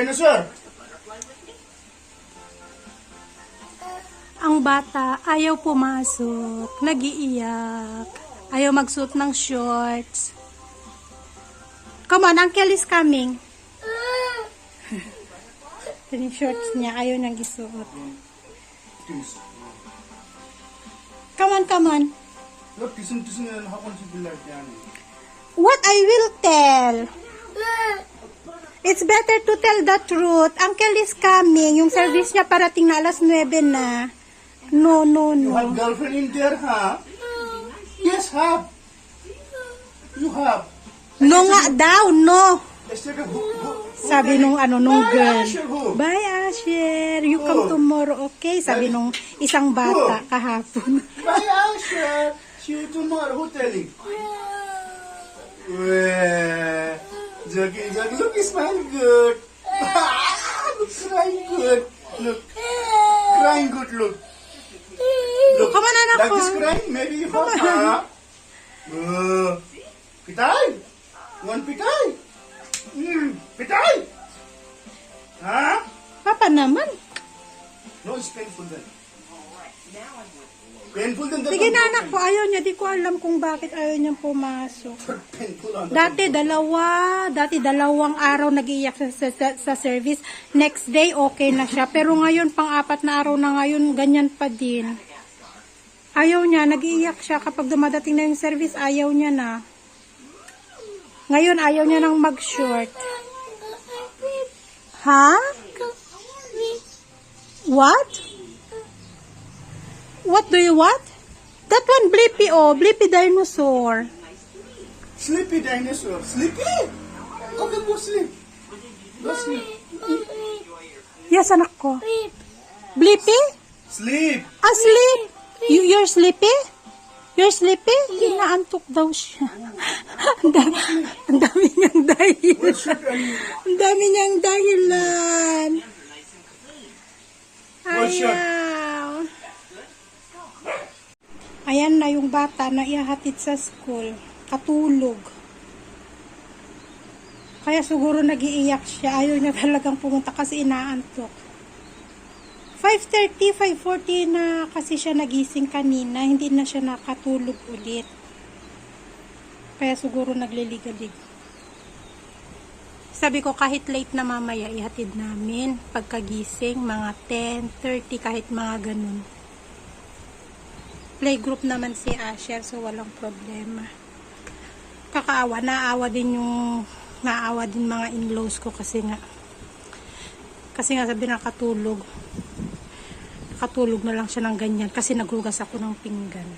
dinosaur. Ang bata ayaw pumasok, nagiiyak, ayaw magsuot ng shorts. Come on, Uncle is coming. Yung shorts niya, ayaw niyang isuot. Come on, come on. Look, tisun tisun yan hakon si Bilal yan. What I will tell? It's better to tell the truth. Uncle is coming. Yung service niya parating na alas 9 na. No, no, You no. have girlfriend in there, huh? Yes, have. You have. No nga daw, no. Sabi nung ano, nung Bye, girl. Bye, Asher. You come tomorrow, okay? Sabi nung isang bata kahapon. Bye, Asher. See you tomorrow. Who telling? Well, Jackie, Jackie, look, you smile good. look, crying good. Look, crying good, look. Look, Come on, anak like ko. this crying, maybe you have, huh? Uh, pitay. One pitay. Mm, pitay. Huh? Papa naman. No, it's painful then. Painful then the Sige na anak ko, ayaw niya. Di ko alam kung bakit ayaw niyang pumasok. Painful Dati dalawa, dati dalawang araw nagiiyak sa, sa, sa, sa service. Next day okay na siya. Pero ngayon pang-apat na araw na ngayon, ganyan pa din. Ayaw niya, nagiiyak siya kapag dumadating na yung service, ayaw niya na. Ngayon ayaw niya nang mag-short. Ha? What? What do you what? That one Blippi oh, Blippi dinosaur. Sleepy dinosaur. Sleepy? Okay, go sleep. Go sleep. Yes, anak ko. Blippi? Sleep. Asleep? You, you're sleepy? You're sleepy? Inaantok daw siya. ang, dami, ang dami niyang I... Ang dami niyang dahilan. What's your- Ayaw. Ayan na yung bata na ihahatid sa school. Katulog. Kaya siguro nagiiyak siya. Ayaw niya talagang pumunta kasi inaantok. 5.30, 5.40 na kasi siya nagising kanina. Hindi na siya nakatulog ulit. Kaya siguro nagliligalig. Sabi ko kahit late na mamaya ihatid namin pagkagising mga 10, 30 kahit mga ganun. Playgroup naman si Asher so walang problema. Kakaawa, naawa din yung naawa din mga in-laws ko kasi nga kasi nga sabi nakatulog nakatulog na lang siya ng ganyan kasi naghugas ako ng pinggan.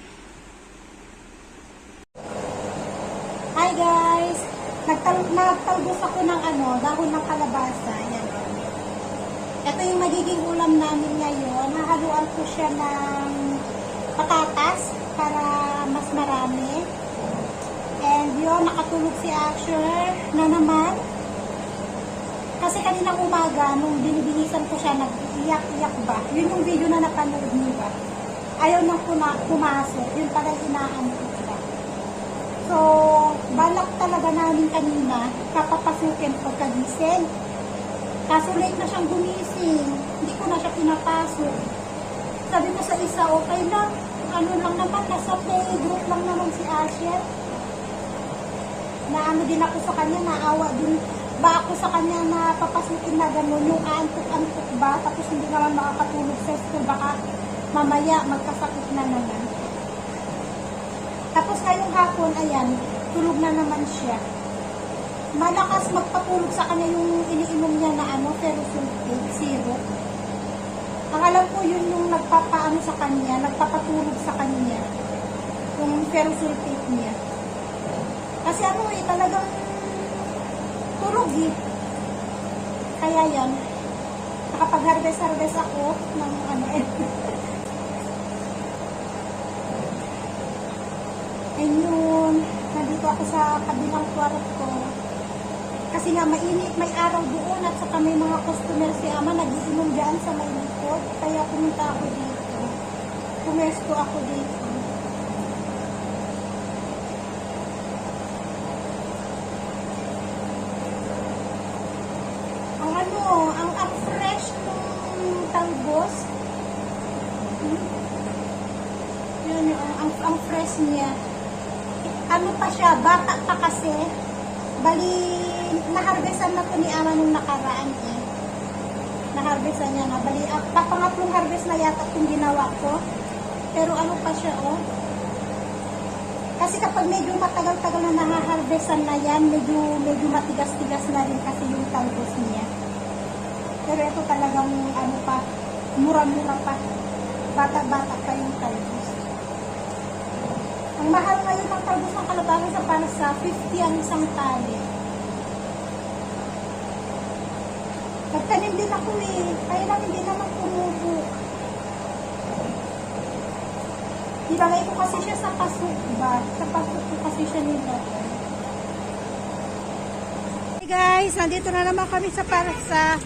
Hi guys! Nagtal nagtalbos ako ng ano, dahon ng kalabasa. Yan. Ito yung magiging ulam namin ngayon. Hahaluan ko siya ng patatas para mas marami. And yun, nakatulog si Asher na naman. Kasi kaninang umaga, nung binibinisan ko siya, nag-iyak-iyak ba? Yun yung video na napanood niyo ba? Ayaw nang puma- pumasok. Yun pala inaantok siya. So, balak talaga namin kanina, kapapasukin pagkagising. Kaso late na siyang gumising. Hindi ko na siya pinapasok. Sabi ko sa isa, okay lang. Ano lang naman, nasa playgroup lang naman si Asher. Na ano din ako sa kanya, naawa din ba ako sa kanya na papasukin na gano'n, yung antok-antok ba, tapos hindi naman makakatulog sa school, baka mamaya magkasakit na naman. Tapos ngayong hapon, ayan, tulog na naman siya. Malakas magpatulog sa kanya yung iniinom niya na ano, ferrosulfate, syrup. Ang alam ko yun yung nagpapaano sa kanya, nagpapatulog sa kanya. Yung ferrosulfate niya. Kasi ano eh, talagang tulog eh. Kaya yan, nakapag-harvest-harvest ako ng ano eh. Ayun, nandito ako sa kabilang kwarto. Kasi nga mainit, may araw doon at saka may mga customer si Ama nagiinom dyan sa may takot, kaya pumunta ako dito. Pumesto ako dito. Ang ano, ang, ang fresh ng talbos. Hmm? Yun, ang, ang, ang fresh niya. Ano pa siya, bata pa kasi. Bali, nahargasan na ko ni Ama nung nakaraan eh. Naharvestan niya na. Bali, at pangatlong harvest na yata itong ginawa ko. Pero ano pa siya, oh. Kasi kapag medyo matagal-tagal na nahaharvestan na yan, medyo, medyo matigas-tigas na rin kasi yung talbos niya. Pero ito talagang ano pa, mura-mura pa. Bata-bata pa yung talbos. Ang mahal ngayon ng talbos ng kalabawan sa para sa 50 ang isang tali. Nagtanim din ako eh. Kaya lang hindi naman kumubo. Nilagay ko kasi siya sa pasok ba? Sa pasok ko kasi siya nilagay. Hey guys, nandito na naman kami sa para sa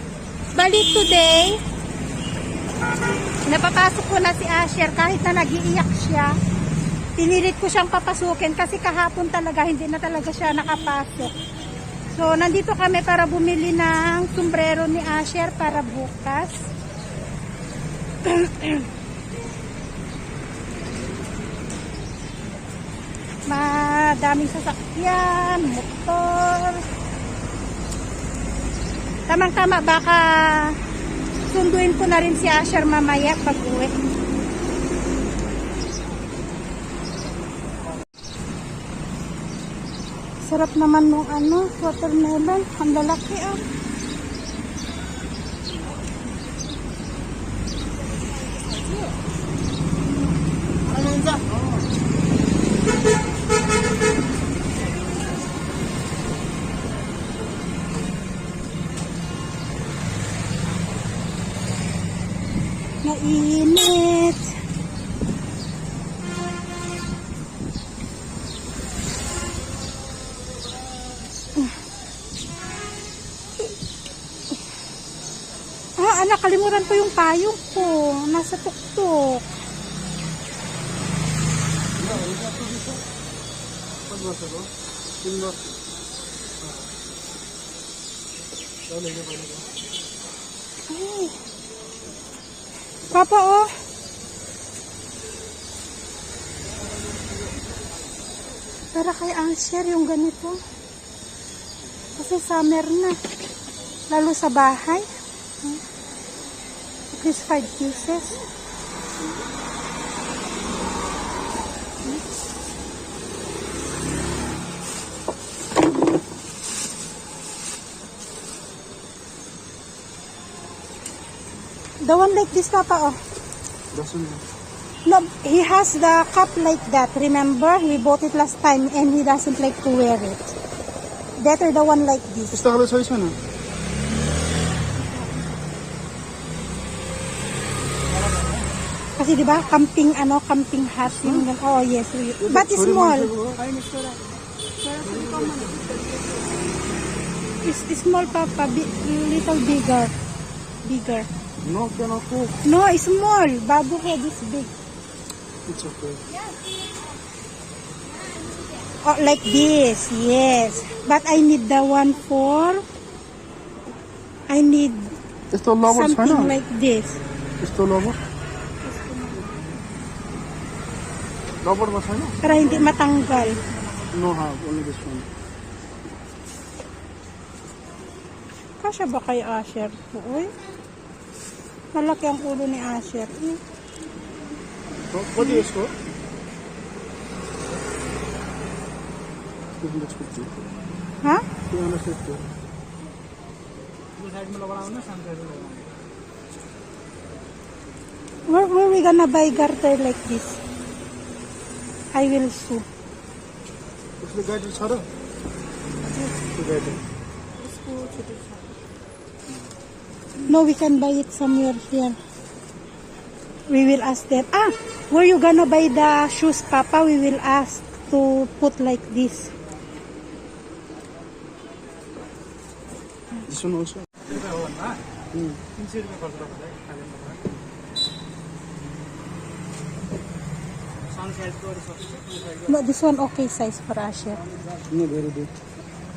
Bali today. Napapasok ko na si Asher kahit na nagiiyak siya. Pinilit ko siyang papasukin kasi kahapon talaga hindi na talaga siya nakapasok. So, nandito kami para bumili ng sombrero ni Asher para bukas. Madaming sasakyan, motor. Tamang-tama, baka sunduin ko na rin si Asher mamaya pag uwi. Sarap naman nung ano, watermelon. Ang lalaki ah. Ano yun dyan? Mainit. Ah, anak, kalimutan ko yung payong ko. Nasa tuktok. Ay. Papa, oh. Para kay Ansher yung ganito. Kasi summer na. Lalo sa bahay. Hmm. Least 5 pieces. The one like this, Papa, oh. No, he has the cup like that. Remember, we bought it last time and he doesn't like to wear it. Better the one like this. Gusto ka ba sa isa na? Kasi di ba, camping ano, camping hat yung Oh, yes. But it's small. It's, it's small, Papa. Bi- little bigger. Bigger. No, cannot cook. No, it's small. Babu head is big. It's okay. Oh, like this. Yes. But I need the one for... I need Esto lobo something bueno. like this. Esto lobo. Lobo ba sa'yo? Para hindi matanggal. No have, only this one. Kasya ba kay Asher? Uy. Malaki ang ulo ni Asher. Eh. So, what do you score? Ha? Two hundred fifty. Where, where we gonna buy garter like this? I will sue. उसने गाड़ी छोड़ो उसने गाड़ी No, we can buy it somewhere here. We will ask them. Ah, where you gonna buy the shoes, Papa? We will ask to put like this. this one also Hmm. No, this one okay size for Asher. No, very big.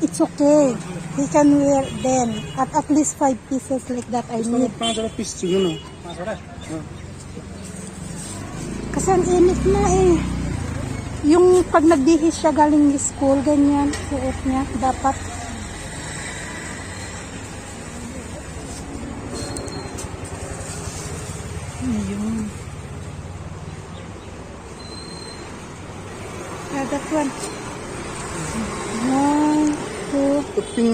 It's okay. He can wear them. At at least five pieces like that I need. Gusto mo piece yun know. Ah. Kasi ang init na eh. Yung pag nagbihis siya galing school, ganyan, suot niya. Dapat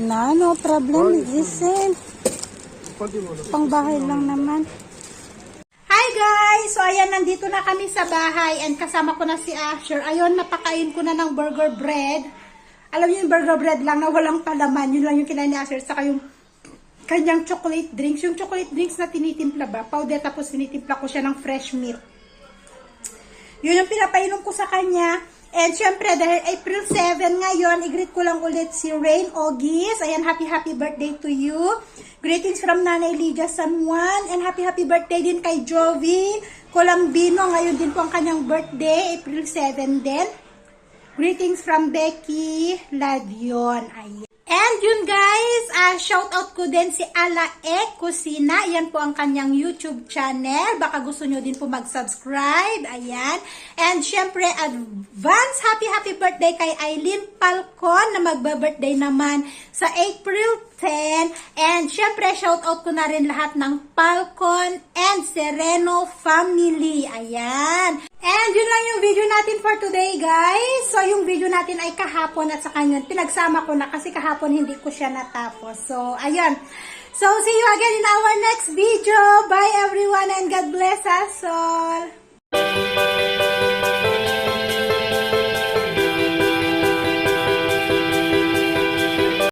Na, no problem, Giselle. Pangbahay lang naman. Hi guys! So ayan, nandito na kami sa bahay and kasama ko na si Asher. Ayun, napakain ko na ng burger bread. Alam niyo yung burger bread lang na walang palaman. Yun lang yung kinain ni Asher. Saka yung kanyang chocolate drinks. Yung chocolate drinks na tinitimpla ba? Powder tapos tinitimpla ko siya ng fresh milk. Yun yung pinapainom ko sa kanya. And syempre, dahil April 7 ngayon, i-greet ko lang ulit si Rain Ogis. Ayan, happy happy birthday to you. Greetings from Nanay Lydia San Juan. And happy happy birthday din kay Jovi Colambino. Ngayon din po ang kanyang birthday, April 7 din. Greetings from Becky Ladion. Ayan. And yun guys, ah shout out ko din si Ala E Kusina. Yan po ang kanyang YouTube channel. Baka gusto nyo din po mag-subscribe. Ayan. And syempre, advance happy happy birthday kay Eileen Falcon na magba-birthday naman sa April 10. And syempre, shout out ko na rin lahat ng Falcon and Sereno family. Ayan. And yun lang yung video natin for today, guys. So, yung video natin ay kahapon at saka yun, pinagsama ko na kasi kahapon hindi ko siya natapos. So, ayun. So, see you again in our next video. Bye everyone and God bless us all.